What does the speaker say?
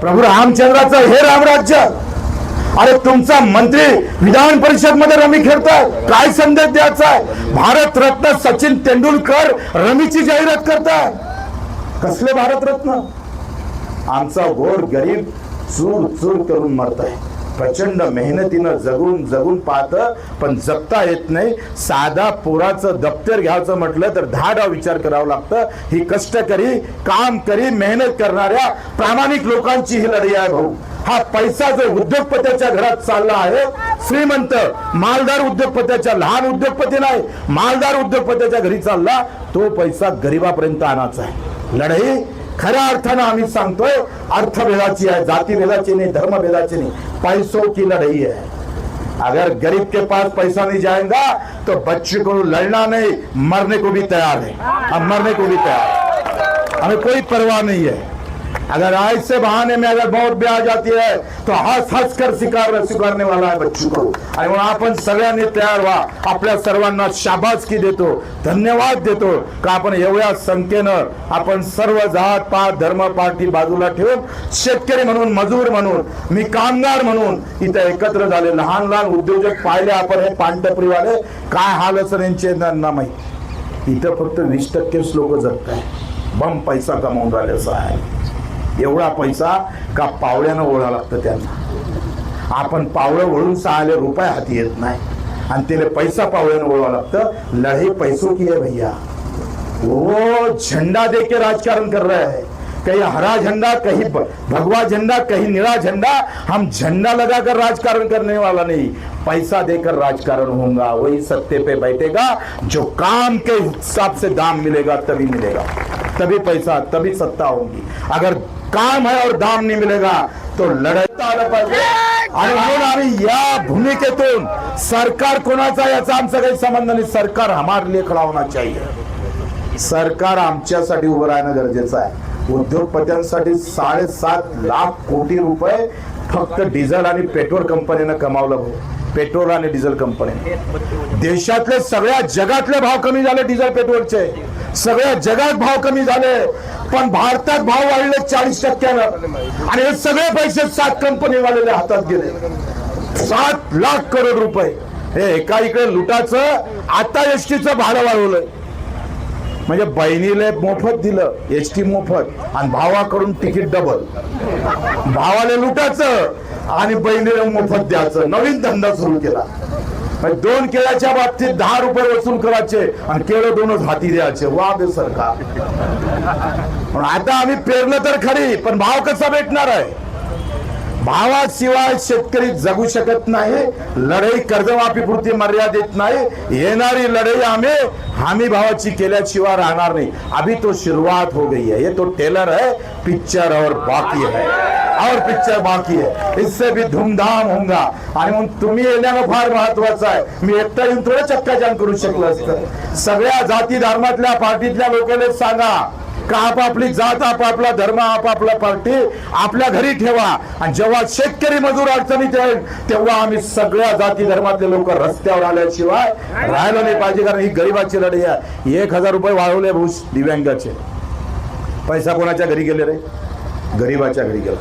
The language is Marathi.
प्रभू रामचंद्राचं हे रामराज्य अरे तुमचा मंत्री विधान परिषदमध्ये रमी खेळतोय. काय संदेश द्यायचा आहे भारत रत्न सचिन तेंडुलकर रमीची जाहिरात करताय. कसले भारतरत्न आमचा गोर गरीब चूर चूर करून मरताय. प्रचंड मेहनतीनं जगून जगून पाहतं पण जगता येत नाही. साधा पोराचं दप्तर घ्यायचं म्हटलं तर दहा डाव विचार करावं लागतं. ही कष्टकरी काम करी मेहनत करणाऱ्या प्रामाणिक लोकांची ही लढाई आहे भाऊ. हा पैसा जो उद्योगपत्याच्या घरात चालला आहे श्रीमंत मालदार उद्योगपत्याच्या लहान उद्योगपती नाही मालदार उद्योगपत्याच्या घरी चालला तो पैसा गरिबापर्यंत आणायचा आहे. लढाई खऱ्या अर्थानं आम्ही सांगतोय अर्थभेदाची आहे जातीभेदाची नाही धर्मभेदाची नाही. पैसों की लड़ाई है अगर गरीब के पास पैसा नहीं जाएगा तो बच्चे को लड़ना नहीं मरने को भी तैयार है। अब मरने को भी तैयार है। हमें कोई परवाह नहीं है। अगर ऐसे बहाने में अगर बहुत भी आ जाती है तो हस हस कर स्वीकार स्वीकारने वाला है बच्चू को। आणि म्हणून आपण सगळ्यांनी तयार व्हा आपल्या सर्वांना शाबासकी देतो धन्यवाद देतो का आपण एवढ्या संख्येनं आपण सर्व जात पात धर्म पार्टी बाजूला ठेवून शेतकरी म्हणून मजूर म्हणून मी कामगार म्हणून इथं एकत्र झाले. लहान लहान उद्योजक पाहिले आपण हे पानटपरीवाले काय हाल असं यांचे त्यांना माहीत. इथं फक्त वीस टक्केच लोक जगत आहे बम पैसा कमावून राहिले असं आहे एवढा पैसा का पावड्यानं ओढा लागतं त्यांना? आपण पावळं वळून सहाले रुपये हाती येत नाही. आणि त्याला पैसा पावळ्यानं ओढावं लागतं. लढाई पैसो की है भैया. वो झंडा दे के राजकारण कर रहे हैं. कहीं हरा झंडा कहीं भगवा झंडा कहीं निरा झंडा. हम झंडा लगाकर राजकारण करने वाला नहीं. पैसा देकर राजकारण होगा वही सत्ते पे बैठेगा. जो काम के हिसाब से दाम मिलेगा तभी मिलेगा. तभी पैसा तभी सत्ता होगी. अगर काम है और दाम नहीं मिलेगा तो लढाईता आलं पाहिजे. आणि म्हणून आम्ही या भूमिकेतून सरकार कोणाचा याचा आमचा काही संबंध नाही. सरकार हमारे लिए खडा होना चाहिए. सरकार आमच्यासाठी उभं राहणं गरजेचं आहे. उद्योगपत्यांसाठी साडेसात लाख कोटी रुपये फक्त डिझेल आणि पेट्रोल कंपनीनं कमावलं भाऊ. पेट्रोल आणि डिझेल कंपनी. देशातले सगळ्या जगातले भाव कमी झाले डिझेल पेट्रोलचे. सगळ्या जगात भाव कमी झाले. पण भारतात भाव वाढले चाळीस टक्क्यानं. आणि हे सगळे पैसे सात कंपनीवालेल्या हातात गेले. सात लाख करोड रुपये. हे एका इकडे लुटाचं आता एसटीचं भाडं वाढवलंय. म्हणजे बहिणीला मोफत दिलं एस टी मोफत आणि भावाकडून तिकीट डबल भावाला लुटायचं आणि बहिणीला मोफत द्यायचं. नवीन धंदा सुरू केला. दोन केळ्याच्या बाबतीत दहा रुपये वसूल करायचे आणि केळं दोनच हाती द्यायचे. वा बे सरकार. आता आम्ही पेरलं तर खरी पण भाव कसा भेटणार आहे? भावाशिवाय शेतकरी जगू शकत नाही लढाई कर्जमाफी पुरती मर्यादित नाही येणारी लढाई आम्ही हमी भावाची केल्याशिवाय राहणार नाही. अभी तो शुरुआत हो गई है. ये तो टेलर है पिक्चर और बाकी है. और पिक्चर बाकी है. इससे भी धूमधाम होगा आणि मग तुम्ही येण्यानं फार महत्वाचं आहे. मी एकटा येऊन थोडं चक्काजाम करू शकलो असतं. सगळ्या जाती धर्मातल्या पार्टीतल्या लोकांना सांगा. का आपापली जात आपापला धर्म आपापला पार्टी आपल्या घरी ठेवा. आणि जेव्हा शेतकरी मजूर अडचणीत येईल तेव्हा आम्ही सगळ्या जाती धर्मातले लोक रस्त्यावर आल्याशिवाय राहिलं नाही पाहिजे कारण ही गरीबाची लढाई आहे. एक हजार रुपये वाढवले भूस दिव्यांगाचे. पैसा कोणाच्या घरी गेले रे? गरीबाच्या घरी गेला.